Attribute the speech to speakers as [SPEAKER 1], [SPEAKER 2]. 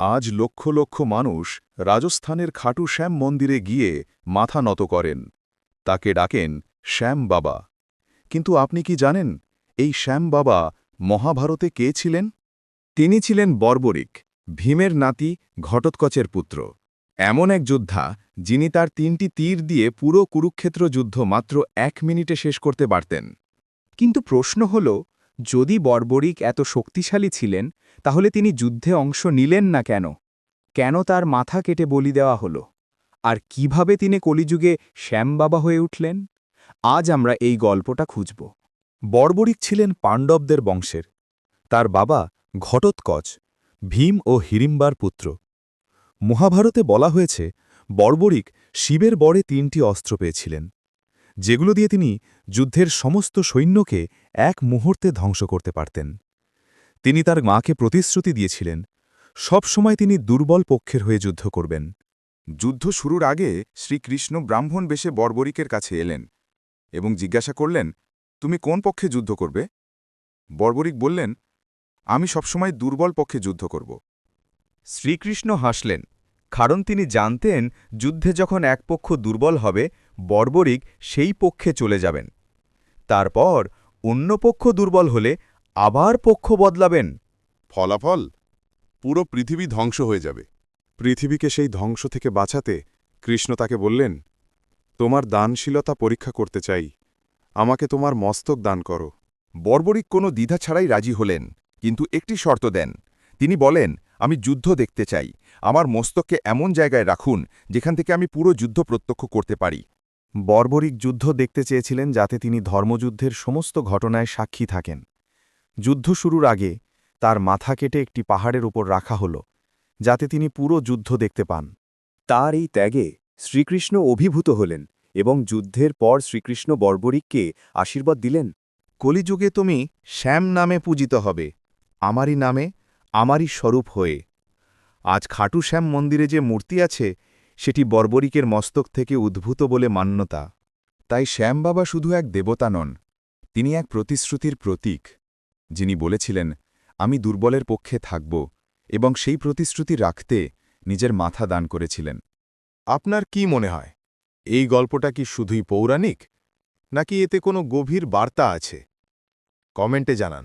[SPEAKER 1] আজ লক্ষ লক্ষ মানুষ রাজস্থানের খাটু শ্যাম মন্দিরে গিয়ে মাথা নত করেন। তাকে ডাকেন শ্যাম বাবা। কিন্তু আপনি কি জানেন, এই শ্যাম বাবা মহাভারতে কে ছিলেন? তিনি ছিলেন বর্বরিক, ভীমের নাতি ঘটোৎকচের পুত্র। এমন এক যোদ্ধা, যিনি তার তিনটি তীর দিয়ে পুরো কুরুক্ষেত্র যুদ্ধ মাত্র এক মিনিটে শেষ করতে পারতেন।
[SPEAKER 2] কিন্তু প্রশ্ন হল যদি বর্বরিক এত শক্তিশালী ছিলেন, তাহলে তিনি যুদ্ধে অংশ নিলেন না কেন? কেন তার মাথা কেটে বলি দেওয়া হল? আর কীভাবে তিনি কলিযুগে শ্যামবাবা হয়ে উঠলেন? আজ আমরা এই গল্পটা খুঁজব।
[SPEAKER 1] বর্বরিক ছিলেন পাণ্ডবদের বংশের। তার বাবা ঘটোৎকচ, ভীম ও হিড়িম্বার পুত্র। মহাভারতে বলা হয়েছে, বর্বরিক শিবের বরে তিনটি অস্ত্র পেয়েছিলেন। যেগুলো দিয়ে তিনি যুদ্ধের সমস্ত সৈন্যকে এক মুহূর্তে ধ্বংস করতে পারতেন। তিনি তার মাকে প্রতিশ্রুতি দিয়েছিলেন, সব সময় তিনি দুর্বল পক্ষের হয়ে যুদ্ধ করবেন।
[SPEAKER 3] যুদ্ধ শুরুর আগে শ্রীকৃষ্ণ ব্রাহ্মণ বেশে বর্বরিকের কাছে এলেন এবং জিজ্ঞাসা করলেন, তুমি কোন পক্ষে যুদ্ধ করবে? বর্বরিক বললেন, আমি সবসময় দুর্বল পক্ষে যুদ্ধ করব।
[SPEAKER 4] শ্রীকৃষ্ণ হাসলেন, কারণ তিনি জানতেন যুদ্ধে যখন এক পক্ষ দুর্বল হবে বর্বরিক সেই পক্ষে চলে যাবেন। তারপর অন্য পক্ষ দুর্বল হলে আবার পক্ষ বদলাবেন।
[SPEAKER 3] ফলাফল? পুরো পৃথিবী ধ্বংস হয়ে যাবে। পৃথিবীকে সেই ধ্বংস থেকে বাঁচাতে কৃষ্ণ তাকে বললেন, তোমার দানশীলতা পরীক্ষা করতে চাই। আমাকে তোমার মস্তক দান করো।
[SPEAKER 4] বর্বরিক কোনো দ্বিধা ছাড়াই রাজি হলেন, কিন্তু একটি শর্ত দেন। তিনি বলেন, আমি যুদ্ধ দেখতে চাই। আমার মস্তককে এমন জায়গায় রাখুন যেখান থেকে আমি পুরো যুদ্ধ প্রত্যক্ষ করতে পারি।
[SPEAKER 1] বর্বরিক যুদ্ধ দেখতে চেয়েছিলেন যাতে তিনি ধর্মযুদ্ধের সমস্ত ঘটনায় সাক্ষী থাকেন। যুদ্ধ শুরুর আগে তার মাথা কেটে একটি পাহাড়ের উপর রাখা হল, যাতে তিনি পুরো যুদ্ধ দেখতে পান।
[SPEAKER 2] তার এই ত্যাগে শ্রীকৃষ্ণ অভিভূত হলেন এবং যুদ্ধের পর শ্রীকৃষ্ণ বর্বরিককে আশীর্বাদ দিলেন।
[SPEAKER 1] কলিযুগে তুমি শ্যাম নামে পূজিত হবে, আমারই নামে, আমারই স্বরূপ হয়ে। আজ খাটু শ্যাম মন্দিরে যে মূর্তি আছে সেটি বর্বরিকের মস্তক থেকে উদ্ভূত বলে মান্যতা।
[SPEAKER 3] তাই শ্যাম বাবা শুধু এক দেবতা নন, তিনি এক প্রতিশ্রুতির প্রতীক, যিনি বলেছিলেন, আমি দুর্বলের পক্ষে থাকব এবং সেই প্রতিশ্রুতি রাখতে নিজের মাথা দান করেছিলেন। আপনার কি মনে হয়? এই গল্পটা কি শুধুই পৌরাণিক? নাকি এতে কোনো গভীর বার্তা আছে? কমেন্টে জানান।